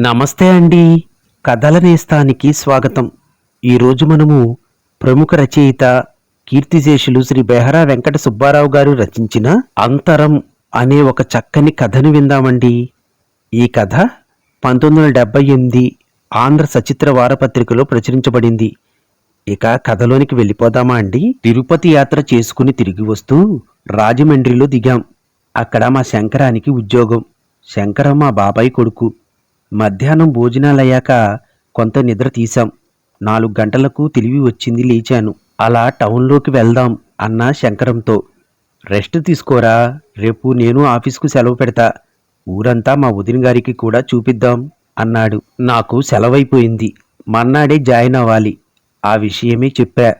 నమస్తే అండి. కథల నేస్తానికి స్వాగతం. ఈరోజు మనము ప్రముఖ రచయిత కీర్తిశేషులు శ్రీ బెహరా వెంకట సుబ్బారావు గారు రచించిన అంతరం అనే ఒక చక్కని కథను విందామండి. ఈ కథ పంతొమ్మిది వందల డెబ్బై ఎనిమిది ఆంధ్ర సచిత్ర వారపత్రికలో ప్రచురించబడింది. ఇక కథలోనికి వెళ్ళిపోదామా అండి? తిరుపతి యాత్ర చేసుకుని తిరిగి వస్తూ రాజమండ్రిలో దిగాం. అక్కడ మా శంకరానికి ఉద్యోగం. శంకరం మా బాబాయ్ కొడుకు. మధ్యాహ్నం భోజనాలయ్యాక కొంత నిద్ర తీశాం. నాలుగు గంటలకు తెలివి వచ్చింది లేచాను. అలా టౌన్లోకి వెళ్దాం అన్న శంకరంతో. రెస్ట్ తీసుకోరా రేపు నేను ఆఫీస్కు సెలవు పెడతా. ఊరంతా మా వదిన గారికి కూడా చూపిద్దాం అన్నాడు. నాకు సెలవైపోయింది. మన్నాడే జాయిన్ అవ్వాలి. ఆ విషయమే చెప్పా.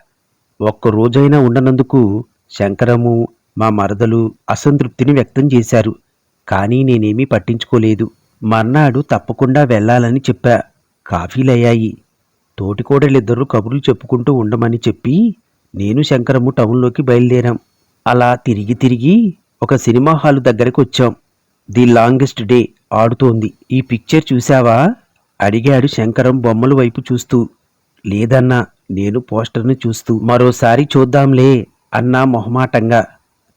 ఒక్క రోజైనా ఉండనందుకు శంకరము మా మరదలు అసంతృప్తిని వ్యక్తం చేశారు. కానీ నేనేమీ పట్టించుకోలేదు. మర్నాడు తప్పకుండా వెళ్ళాలని చెప్పా. కాఫీలయ్యాయి. తోటికోడలిద్దరూ కబుర్లు చెప్పుకుంటూ ఉండమని చెప్పి నేను శంకరము టౌన్లోకి బయలుదేరాం. అలా తిరిగి తిరిగి ఒక సినిమా హాలు దగ్గరకు వచ్చాం ది లాంగెస్ట్ డే ఆడుతోంది. ఈ పిక్చర్ చూశావా? అడిగాడు శంకరం బొమ్మల వైపు చూస్తూ. లేదన్నా నేను పోస్టర్ను చూస్తూ. మరోసారి చూద్దాంలే అన్నా మొహమాటంగా.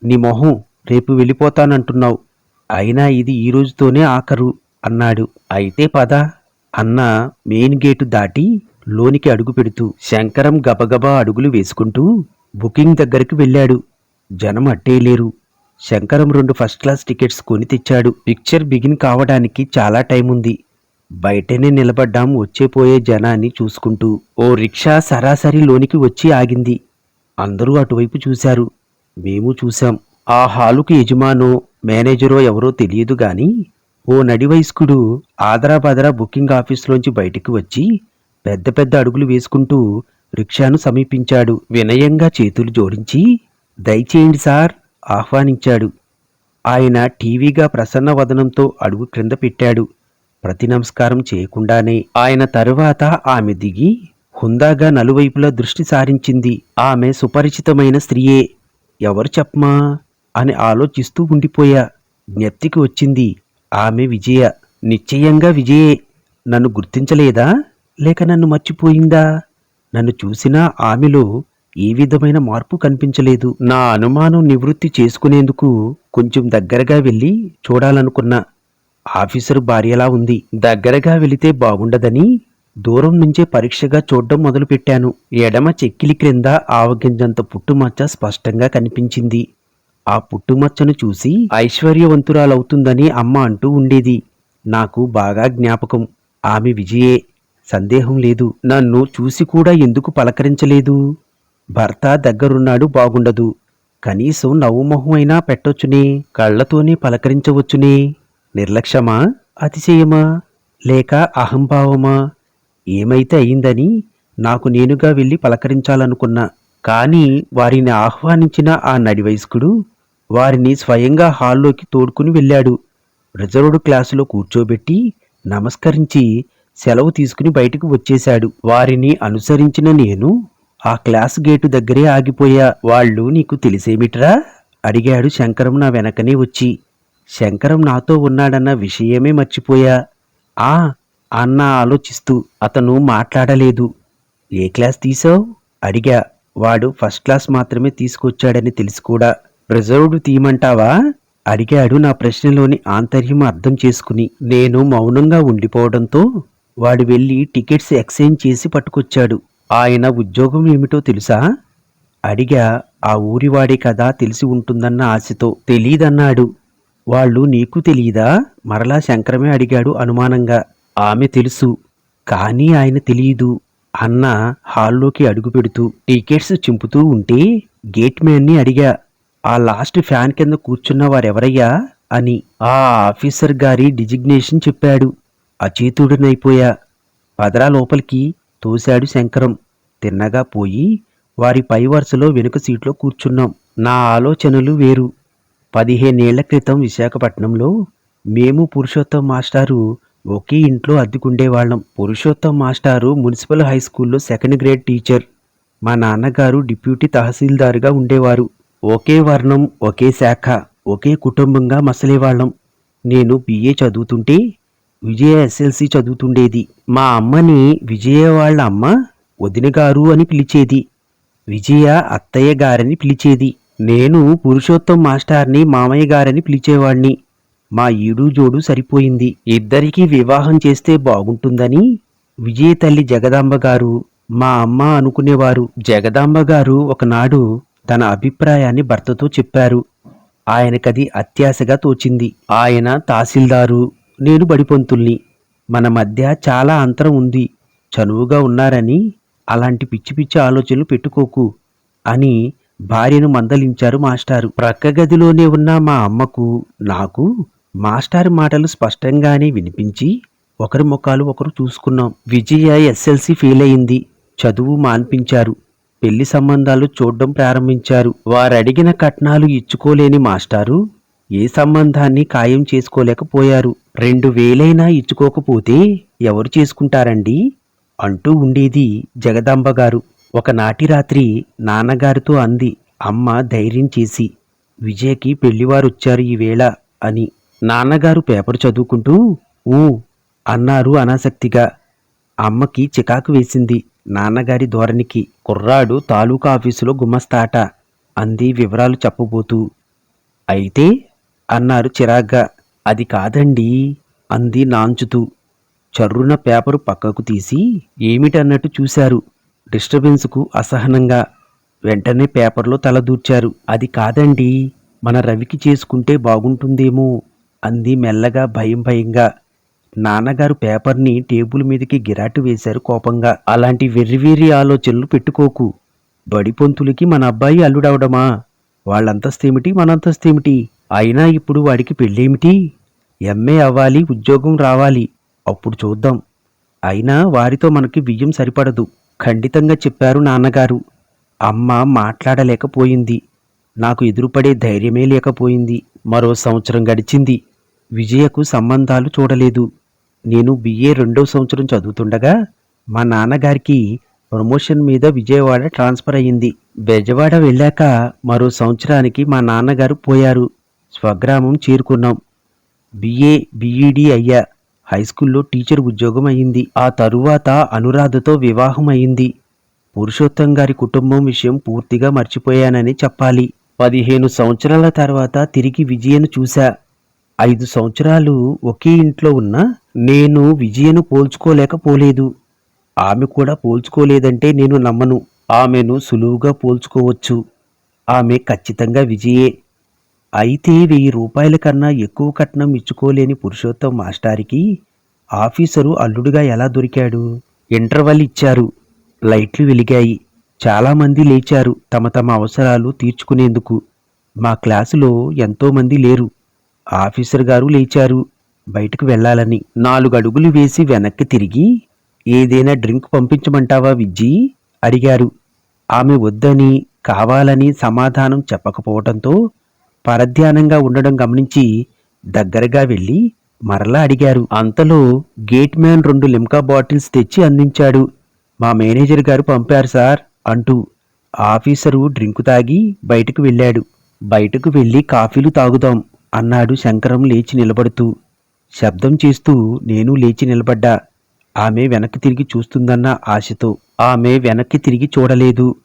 నీ మొహం రేపు వెళ్ళిపోతానంటున్నావు. అయినా ఇది ఈ రోజుతోనే ఆఖరు. అన్నాడు. అయితే పద. అన్న మెయిన్ గేటు దాటి లోనికి అడుగు పెడుతూ శంకరం గబగబా అడుగులు వేసుకుంటూ బుకింగ్ దగ్గరికి వెళ్ళాడు. జనం అట్టే లేరు. శంకరం రెండు ఫస్ట్ క్లాస్ టికెట్స్ కొని తెచ్చాడు. పిక్చర్ బిగిన్ కావడానికి చాలా టైం ఉంది. బయటనే నిలబడ్డాం. వచ్చేపోయే జనాన్ని చూసుకుంటూ ఓ రిక్షా సరాసరి లోనికి వచ్చి ఆగింది. అందరూ అటువైపు చూశారు. మేము చూశాం. ఆ హాలుకు యజమానో మేనేజరో ఎవరో తెలియదు గాని ఓ నడివయస్కుడు ఆదరాబాదరా బుకింగ్ ఆఫీసులోంచి బయటికి వచ్చి పెద్ద పెద్ద అడుగులు వేసుకుంటూ రిక్షాను సమీపించాడు. వినయంగా చేతులు జోడించి దయచేయండి సార్ ఆహ్వానించాడు. ఆయన టీవీగా ప్రసన్న వదనంతో అడుగు క్రింద పెట్టాడు. ప్రతి నమస్కారం చేయకుండానే. ఆయన తరువాత ఆమె దిగి హుందాగా నలువైపులా దృష్టి సారించింది. ఆమె సుపరిచితమైన స్త్రీయే ఎవరు చెప్పమా? అని ఆలోచిస్తూ ఉండిపోయా. జ్ఞప్తికి వచ్చింది ఆమె విజయ నిశ్చయంగా విజయే. నన్ను గుర్తించలేదా? లేక నన్ను మర్చిపోయిందా? నన్ను చూసినా ఆమెలో ఏ విధమైన మార్పు కనిపించలేదు. నా అనుమానం నివృత్తి చేసుకునేందుకు కొంచెం దగ్గరగా వెళ్ళి చూడాలనుకున్నా. ఆఫీసరు భార్యలా ఉంది. దగ్గరగా వెళితే బాగుండదని దూరం నుంచే పరీక్షగా చూడడం మొదలుపెట్టాను. ఎడమ చెక్కిలి క్రింద ఆవగింజంత పుట్టుమచ్చ స్పష్టంగా కనిపించింది. ఆ పుట్టుమచ్చను చూసి ఐశ్వర్యవంతురాలవుతుందని అమ్మ అంటూ ఉండేది. నాకు బాగా జ్ఞాపకం. ఆమె విజయే. సందేహం లేదు. నన్ను చూసి కూడా ఎందుకు పలకరించలేదు? భర్త దగ్గరున్నాడు బాగుండదు. కనీసం నవ్వుమొహమైనా అయినా పెట్టొచ్చునే. కళ్ళతోనే పలకరించవచ్చునే. నిర్లక్ష్యమా? అతిశయమా? లేక అహంభావమా? ఏమైతే అయిందని నాకు నేనుగా వెళ్ళి పలకరించాలనుకున్నా. కానీ వారిని ఆహ్వానించిన ఆ నడివయస్కుడు వారిని స్వయంగా హాల్లోకి తోడుకుని వెళ్ళాడు. రిజర్వ్డ్ క్లాసులో కూర్చోబెట్టి నమస్కరించి సెలవు తీసుకుని బయటకు వచ్చేశాడు. వారిని అనుసరించిన నేను ఆ క్లాస్ గేటు దగ్గరే ఆగిపోయా. వాళ్ళు నీకు తెలిసేమిట్రా? అడిగాడు శంకరం నా వెనకనే వచ్చి. శంకరం నాతో ఉన్నాడన్న విషయమే మర్చిపోయా. ఆ అన్న ఆలోచిస్తూ అతను మాట్లాడలేదు. ఏ క్లాస్ తీసావు? అడిగా. వాడు ఫస్ట్ క్లాస్ మాత్రమే తీసుకొచ్చాడని తెలిసి కూడా. రిజర్వ్డ్ తీయమంటావా అడిగాడు నా ప్రశ్నలోని ఆంతర్యం అర్థం చేసుకుని. నేను మౌనంగా ఉండిపోవడంతో వాడు వెళ్ళి టికెట్స్ ఎక్స్చేంజ్ చేసి పట్టుకొచ్చాడు. ఆయన ఉద్యోగం ఏమిటో తెలుసా? అడిగా. ఆ ఊరివాడే కదా తెలిసి ఉంటుందన్న ఆశతో. తెలీదన్నాడు. వాళ్ళు నీకు తెలియదా మరలా శంకరమే అడిగాడు అనుమానంగా. ఆమె తెలుసు. కానీ ఆయన తెలియదు అన్న హాల్లోకి అడుగు పెడుతూ టికెట్స్ చింపుతూ ఉంటే గేట్ మ్యాన్ని అడిగా. ఆ లాస్ట్ ఫ్యాన్ కింద కూర్చున్న వారెవరయ్యా? అని ఆ ఆఫీసర్ గారి డిజిగ్నేషన్ చెప్పాడు. అచేతుడనైపోయా. పదరా లోపలికి తోశాడు శంకరం. తిన్నగా పోయి వారి పై వరుసలో వెనుక సీట్లో కూర్చున్నాం. నా ఆలోచనలు వేరు. పదిహేనేళ్ళ క్రితం విశాఖపట్నంలో మేము పురుషోత్తం మాస్టారు ఒకే ఇంట్లో అద్దెకుండేవాళ్ళం. పురుషోత్తం మాస్టారు మున్సిపల్ హై స్కూల్లో సెకండ్ గ్రేడ్ టీచర్. మా నాన్నగారు డిప్యూటీ తహసీల్దారుగా ఉండేవారు. ఒకే వర్ణం ఒకే శాఖ ఒకే కుటుంబంగా మసలేవాళ్ళం. నేను బిఏ చదువుతుంటే విజయ ఎస్ఎల్సి చదువుతుండేది. మా అమ్మని విజయ వాళ్ళ అమ్మ వదిన గారు అని పిలిచేది. విజయ అత్తయ్య గారని పిలిచేది. నేను పురుషోత్తం మాస్టార్ని మామయ్య గారని పిలిచేవాణ్ణి. మా ఈడు జోడు సరిపోయింది. ఇద్దరికీ వివాహం చేస్తే బాగుంటుందని విజయ తల్లి జగదాంబ గారు మా అమ్మ అనుకునేవారు. జగదాంబ గారు ఒకనాడు తన అభిప్రాయాన్ని భర్తతో చెప్పారు. ఆయనకది అత్యాశగా తోచింది. ఆయన తహసీల్దారు నేను బడిపంతుల్ని. మన మధ్య చాలా అంతరం ఉంది. చనువుగా ఉన్నారని అలాంటి పిచ్చి పిచ్చి ఆలోచనలు పెట్టుకోకు అని భార్యను మందలించారు మాస్టారు. ప్రక్క గదిలోనే ఉన్న మా అమ్మకు నాకు మాస్టారు మాటలు స్పష్టంగానే వినిపించి ఒకరి ముఖాలు ఒకరు చూసుకున్నాం. విజయ ఎస్ఎల్సి ఫెయిల్ అయింది చదువు మాన్పించారు. పెళ్ళి సంబంధాలు చూడడం ప్రారంభించారు. వారడిగిన కట్నాలు ఇచ్చుకోలేని మాస్టారు ఏ సంబంధాన్ని ఖాయం చేసుకోలేకపోయారు. రెండు వేలైనా ఇచ్చుకోకపోతే ఎవరు చేసుకుంటారండి? అంటూ ఉండేది జగదాంబ గారు. ఒకనాటి రాత్రి నాన్నగారితో అంది. అమ్మ ధైర్యం చేసి విజయకి పెళ్ళివారొచ్చారు ఈవేళ అని. నాన్నగారు పేపర్ చదువుకుంటూ ఊ అన్నారు అనాసక్తిగా. అమ్మకి చికాకు వేసింది. నాన్నగారి ధోరణికి కుర్రాడు తాలూకా ఆఫీసులో గుమస్తాట. అంది వివరాలు చెప్పబోతూ. అయితే? అన్నారు చిరాగ్గా. అది కాదండి అంది నాంచుతూ. చర్రున పేపరు పక్కకు తీసి ఏమిటన్నట్టు చూశారు. డిస్టర్బెన్స్కు అసహనంగా. వెంటనే పేపర్లో తలదూర్చారు అది కాదండి మన రవికి చేసుకుంటే బాగుంటుందేమో అంది మెల్లగా భయం భయంగా. నాన్నగారు పేపర్ని టేబుల్ మీదకి గిరాటు వేశారు కోపంగా. అలాంటి వెర్రివేరి ఆలోచనలు పెట్టుకోకు. బడిపొంతులకి మన అబ్బాయి అల్లుడవడమా? వాళ్ళంతస్తేమిటి మనంతస్తేమిటి? అయినా ఇప్పుడు వాడికి పెళ్ళేమిటి? ఎంఏ అవ్వాలి ఉద్యోగం రావాలి. అప్పుడు చూద్దాం. అయినా వారితో మనకి బియ్యం సరిపడదు. ఖండితంగా చెప్పారు నాన్నగారు. అమ్మ మాట్లాడలేకపోయింది. నాకు ఎదురుపడే ధైర్యమే లేకపోయింది. మరో సంవత్సరం గడిచింది. విజయకు సంబంధాలు చూడలేదు. నేను బిఏ రెండవ సంవత్సరం చదువుతుండగా మా నాన్నగారికి ప్రమోషన్ మీద విజయవాడ ట్రాన్స్ఫర్ అయ్యింది. బెజవాడ వెళ్ళాక మరో సంవత్సరానికి మా నాన్నగారు పోయారు. స్వగ్రామం చేరుకున్నాం. బిఏ బిఈడి అయ్యా. హై స్కూల్లో టీచర్ ఉద్యోగం అయింది ఆ తరువాత అనురాధతో వివాహం అయింది పురుషోత్తం గారి కుటుంబం విషయం పూర్తిగా మర్చిపోయానని చెప్పాలి. పదిహేను సంవత్సరాల తర్వాత తిరిగి విజయను చూశా. ఐదు సంవత్సరాలు ఒకే ఇంట్లో ఉన్న నేను విజయను పోల్చుకోలేకపోలేదు ఆమె కూడా పోల్చుకోలేదంటే నేను నమ్మను. ఆమెను సులువుగా పోల్చుకోవచ్చు. ఆమె ఖచ్చితంగా విజయే. అయితే వెయ్యి రూపాయల కన్నా ఎక్కువ కట్నం ఇచ్చుకోలేని పురుషోత్తం మాస్టారికి ఆఫీసరు అల్లుడుగా ఎలా దొరికాడు? ఇంటర్వల్ ఇచ్చారు. లైట్లు వెలిగాయి. చాలామంది లేచారు తమ తమ అవసరాలు తీర్చుకునేందుకు. మా క్లాసులో ఎంతోమంది లేరు. ఆఫీసర్ గారు లేచారు. బయటకు వెళ్ళాలని నాలుగు అడుగులు వేసి వెనక్కి తిరిగి ఏదైనా డ్రింక్ పంపించమంటావా విజ్జి? అడిగారు. ఆమె వద్దని కావాలని సమాధానం చెప్పకపోవటంతో పరధ్యానంగా ఉండడం గమనించి దగ్గరగా వెళ్ళి మరలా అడిగారు. అంతలో గేట్ మ్యాన్ రెండు లిమ్కా బాటిల్స్ తెచ్చి అందించాడు. మా మేనేజర్ గారు పంపారు సార్ అంటూ ఆఫీసరు డ్రింకు తాగి బయటకు వెళ్ళాడు. బయటకు వెళ్ళి కాఫీలు తాగుదాం అన్నాడు శంకరం లేచి నిలబడుతూ. శబ్దం చేస్తూ నేను లేచి నిలబడ్డా. ఆమె వెనక్కి తిరిగి చూస్తుందన్న ఆశతో. ఆమె వెనక్కి తిరిగి చూడలేదు.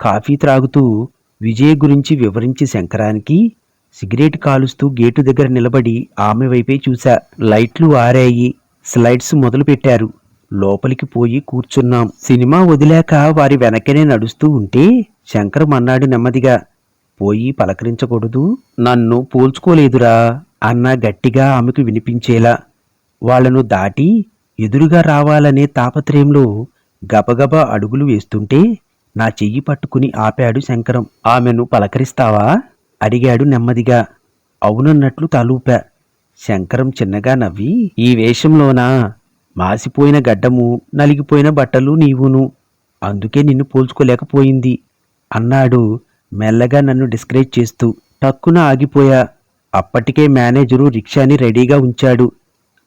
కాఫీ త్రాగుతూ విజయ్ గురించి వివరించి శంకరానికి సిగరెట్ కాలుస్తూ గేటు దగ్గర నిలబడి ఆమె వైపే చూశా. లైట్లు ఆరాయి. స్లైడ్స్ మొదలుపెట్టారు లోపలికి పోయి కూర్చున్నాం. సినిమా వదిలాక వారి వెనకనే నడుస్తూ ఉంటే శంకరం అన్నాడు నెమ్మదిగా పోయి పలకరించకూడదు. నన్ను పోల్చుకోలేదురా. అన్న గట్టిగా ఆమెకు వినిపించేలా వాళ్ళను దాటి ఎదురుగా రావాలనే తాపత్రయంలో గబగబా అడుగులు వేస్తుంటే నా చెయ్యి పట్టుకుని ఆపాడు శంకరం. ఆమెను పలకరిస్తావా? అడిగాడు నెమ్మదిగా. అవునన్నట్లు తలూపా. శంకరం చిన్నగా నవ్వి ఈ వేషంలోనా? మాసిపోయిన గడ్డము నలిగిపోయిన బట్టలు నీవును. అందుకే నిన్ను పోల్చుకోలేకపోయింది అన్నాడు మెల్లగా నన్ను డిస్కరేజ్ చేస్తూ. టక్కున ఆగిపోయా. అప్పటికే మేనేజరు రిక్షాని రెడీగా ఉంచాడు.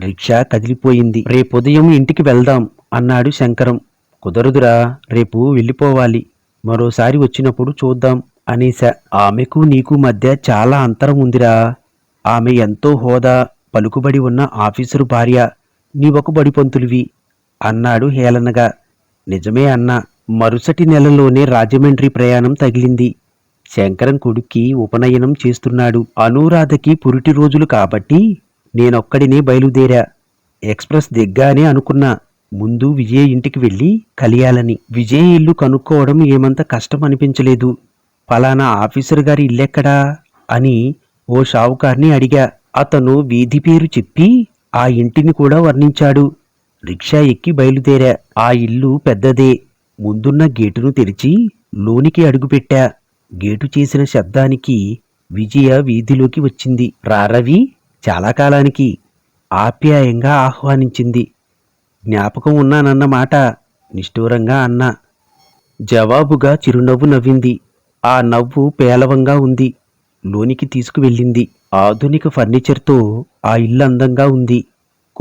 రిక్షా కదిలిపోయింది. రేపుదయం ఇంటికి వెళ్దాం అన్నాడు శంకరం. కుదరదురా రేపు వెళ్ళిపోవాలి. మరోసారి వచ్చినప్పుడు చూద్దాం అనేశా ఆమెకు నీకు మధ్య చాలా అంతరం ఉందిరా. ఆమె ఎంతో హోదా పలుకుబడి ఉన్న ఆఫీసరు భార్య. నీవొక బడిపంతులివి అన్నాడు హేళనగా. నిజమే అన్నా మరుసటి నెలలోనే రాజమండ్రి ప్రయాణం తగిలింది. శంకరం కొడుక్కి ఉపనయనం చేస్తున్నాడు. అనురాధకి పురిటి రోజులు కాబట్టి నేనొక్కడినే బయలుదేరా. ఎక్స్ప్రెస్ దిగ్గానే అనుకున్నా. ముందు విజయ్ ఇంటికి వెళ్ళి కలియాలని. విజయ్ ఇల్లు కనుక్కోవడం ఏమంత కష్టం అనిపించలేదు ఫలానా ఆఫీసర్ గారి ఇల్లెక్కడా? అని ఓ షావుకార్ని అడిగా. అతను వీధి పేరు చెప్పి ఆ ఇంటిని కూడా వర్ణించాడు. రిక్షా ఎక్కి బయలుదేరా. ఆ ఇల్లు పెద్దదే. ముందున్న గేటును తెరిచి లోనికి అడుగుపెట్టా. గేటు చేసిన శబ్దానికి విజయ వీధిలోకి వచ్చింది. రారవి చాలా కాలానికి ఆప్యాయంగా ఆహ్వానించింది. జ్ఞాపకం ఉన్నానన్నమాట నిష్ఠూరంగా అన్నా. జవాబుగా చిరునవ్వు నవ్వింది. ఆ నవ్వు పేలవంగా ఉంది. లోనికి తీసుకువెళ్ళింది. ఆధునిక ఫర్నిచర్తో ఆ ఇల్లు అందంగా ఉంది.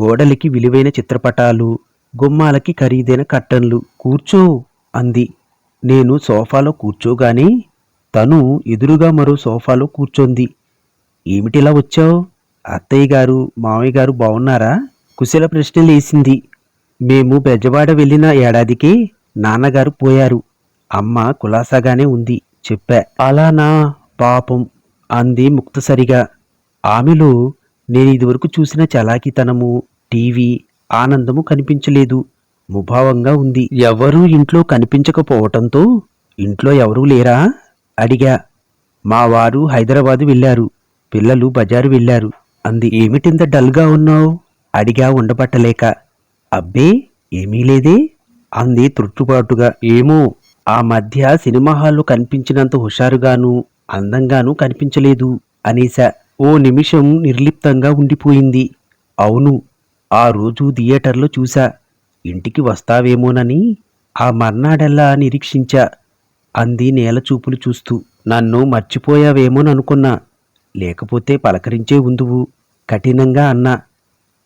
గోడలకి విలువైన చిత్రపటాలు గుమ్మాలకి ఖరీదైన కట్టన్లు కూర్చో అంది. నేను సోఫాలో కూర్చోగానే తను ఎదురుగా మరో సోఫాలో కూర్చోంది. ఏమిటిలా వచ్చావు? అత్తయ్య గారు మామయ్య గారు బాగున్నారా కుశల ప్రశ్నలేసింది మేము బెజవాడ వెళ్ళిన ఏడాదికే నాన్నగారు పోయారు. అమ్మ కులాసాగానే ఉంది చెప్పా. అలానా? పాపం అంది ముక్తసరిగా. ఆమెలో నేను ఇదివరకు చూసిన చలాకితనము టీవీ ఆనందము కనిపించలేదు. ముభావంగా ఉంది. ఎవరూ ఇంట్లో కనిపించకపోవటంతో ఇంట్లో ఎవరూ లేరా? అడిగా మా వారు హైదరాబాదు వెళ్ళారు. పిల్లలు బజారు వెళ్ళారు. అంది ఏమిటింత డల్గా ఉన్నావు? అడిగా ఉండబట్టలేక. అబ్బే ఏమీ లేదే? అంది తృట్టుబాటుగా ఏమో ఆ మధ్య సినిమా హాల్లో కనిపించినంత హుషారుగాను అందంగాను కనిపించలేదు అనేసా ఓ నిమిషం నిర్లిప్తంగా ఉండిపోయింది. అవును ఆ రోజు థియేటర్లో చూసా ఇంటికి వస్తావేమోనని ఆ మర్నాడల్లా నిరీక్షించా. అంది నేల చూపులు చూస్తూ. నన్ను మర్చిపోయావేమోననుకున్నా లేకపోతే పలకరించే ఉందువు కఠినంగా అన్నా.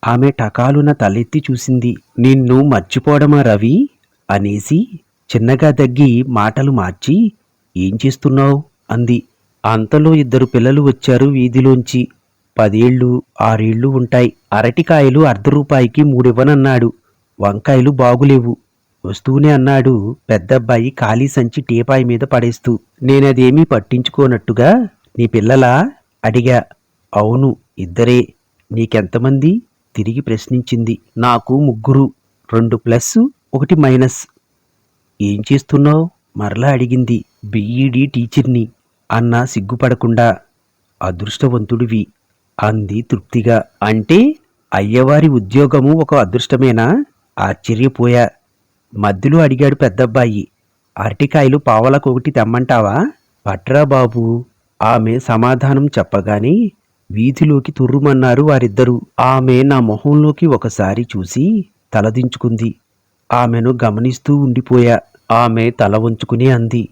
ఆమె టకాలున తలెత్తి చూసింది. నిన్ను మర్చిపోవడమా రవి? అనేసి చిన్నగా దగ్గి మాటలు మార్చి ఏం చేస్తున్నావు? అంది. అంతలో ఇద్దరు పిల్లలు వచ్చారు వీధిలోంచి. పదేళ్ళు ఆరేళ్ళు ఉంటాయి. అరటికాయలు అర్ధ రూపాయికి మూడివ్వనన్నాడు. వంకాయలు బాగులేవు. వస్తూనే అన్నాడు. పెద్దబ్బాయి ఖాళీ సంచి టీపాయి మీద పడేస్తూ నేనదేమీ పట్టించుకోనట్టుగా నీ పిల్లలా? అడిగా. అవును ఇద్దరే. నీకెంతమంది? తిరిగి ప్రశ్నించింది. నాకు ముగ్గురు. రెండు ప్లస్ ఒకటి మైనస్. ఏం చేస్తున్నావు? మరలా అడిగింది బీఈడి టీచర్ని. అన్నా సిగ్గుపడకుండా అదృష్టవంతుడివి అంది తృప్తిగా. అంటే అయ్యవారి ఉద్యోగము ఒక అదృష్టమేనా? ఆశ్చర్యపోయా. మధ్యలో అడిగాడు పెద్దబ్బాయి. అరటికాయలు పావలకొకటి తెమ్మంటావా? పట్రా బాబు ఆమె సమాధానం చెప్పగానే వీధిలోకి తుర్రుమన్నారు వారిద్దరూ. ఆమె నా మొహంలోకి ఒకసారి చూసి తలదించుకుంది. ఆమెను గమనిస్తూ ఉండిపోయా. ఆమె తల వంచుకుని అంది.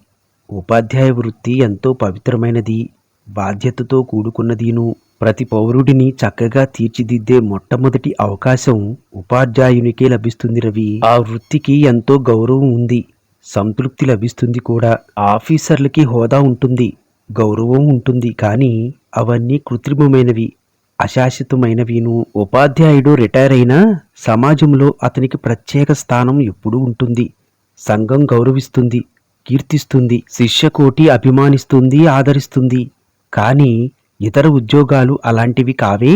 ఉపాధ్యాయ వృత్తి ఎంతో పవిత్రమైనది. బాధ్యతతో కూడుకున్నదీను. ప్రతి పౌరుడిని చక్కగా తీర్చిదిద్దే మొట్టమొదటి అవకాశం ఉపాధ్యాయునికే లభిస్తుంది రవి. ఆ వృత్తికి ఎంతో గౌరవం ఉంది. సంతృప్తి లభిస్తుంది కూడా. ఆఫీసర్లకి హోదా ఉంటుంది. గౌరవం ఉంటుంది. కానీ అవన్నీ కృత్రిమమైనవి. అశాశ్వతమైనవిను. ఉపాధ్యాయుడు రిటైర్ అయినా సమాజంలో అతనికి ప్రత్యేక స్థానం ఎప్పుడూ ఉంటుంది. సంఘం గౌరవిస్తుంది కీర్తిస్తుంది శిష్యకోటి అభిమానిస్తుంది ఆదరిస్తుంది. కానీ ఇతర ఉద్యోగాలు అలాంటివి కావే?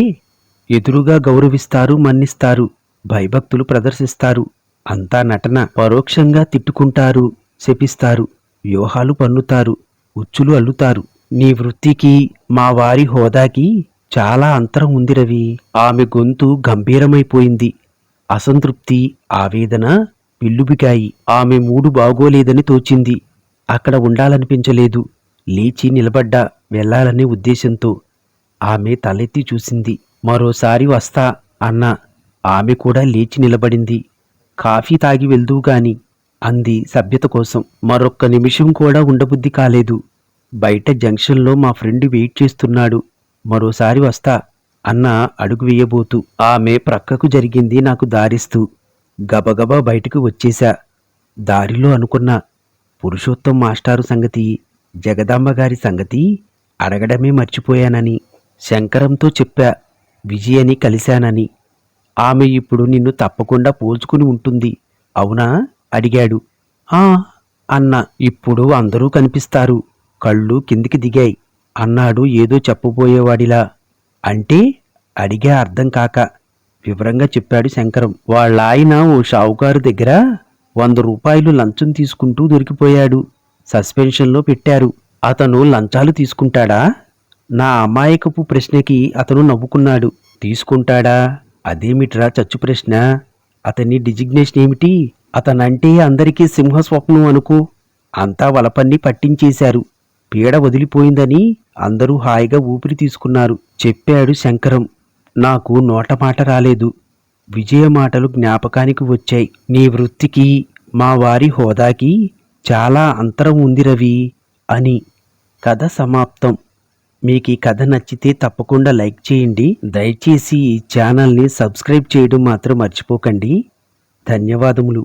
ఎదురుగా గౌరవిస్తారు మన్నిస్తారు భయభక్తులు ప్రదర్శిస్తారు అంతా నటన పరోక్షంగా తిట్టుకుంటారు శపిస్తారు వ్యూహాలు పన్నుతారు ఉచ్చులు అల్లుతారు. నీ వృత్తికి మా వారి హోదాకి చాలా అంతరం ఉంది రవి. ఆమె గొంతు గంభీరమైపోయింది. అసంతృప్తి ఆవేదన పిల్లుబికాయి. ఆమె మూడు బాగోలేదని తోచింది. అక్కడ ఉండాలనిపించలేదు. లేచి నిలబడ్డా వెళ్ళాలనే ఉద్దేశంతో ఆమె తలెత్తి చూసింది. మరోసారి వస్తా అన్నా ఆమె కూడా లేచి నిలబడింది. కాఫీ తాగి వెళ్దువు గాని అంది సభ్యత కోసం. మరొక్క నిమిషం కూడా ఉండబుద్ధి కాలేదు. బయట జంక్షన్లో మా ఫ్రెండ్ వెయిట్ చేస్తున్నాడు. మరోసారి వస్తా అన్న అడుగు వేయబోతూ ఆమె ప్రక్కకు జరిగింది నాకు దారిస్తూ గబగబా బయటకు వచ్చేశా. దారిలో అనుకున్న పురుషోత్తం మాస్టారు సంగతి జగదాంబ గారి సంగతి అడగడమే మర్చిపోయానని శంకరంతో చెప్పా విజయని కలిశానని. ఆమె ఇప్పుడు నిన్ను తప్పకుండా పోల్చుకుని ఉంటుంది. అవునా? అడిగాడు. ఆ అన్న ఇప్పుడు అందరూ కనిపిస్తారు. కళ్ళు కిందికి దిగాయి. అన్నాడు ఏదో చెప్పబోయేవాడిలా. అంటే? అడిగా అర్థం కాక. వివరంగా చెప్పాడు శంకరం. వాళ్ళ ఆయన ఓ షావుకారు దగ్గర వంద రూపాయలు లంచం తీసుకుంటూ దొరికిపోయాడు. సస్పెన్షన్లో పెట్టారు. అతను లంచాలు తీసుకుంటాడా? నా అమాయకపు ప్రశ్నకి అతను నవ్వుకున్నాడు. తీసుకుంటాడా? అదేమిట్రా చచ్చు ప్రశ్న? అతని డిజిగ్నేషన్ ఏమిటి? అతనంటే అందరికీ సింహ స్వప్నం అనుకో. అంతా వలపన్ని పట్టించేశారు. పీడ వదిలిపోయిందని అందరూ హాయిగా ఊపిరి తీసుకున్నారు. చెప్పాడు శంకరం. నాకు నోటమాట రాలేదు. విజయ మాటలు జ్ఞాపకానికి వచ్చాయి. నీ వృత్తికి మా వారి హోదాకి చాలా అంతరం ఉంది రవి అని కథ సమాప్తం. మీకు ఈ కథ నచ్చితే తప్పకుండా లైక్ చేయండి. దయచేసి ఈ ఛానల్ని సబ్స్క్రైబ్ చేయడం మాత్రం మర్చిపోకండి. ధన్యవాదములు.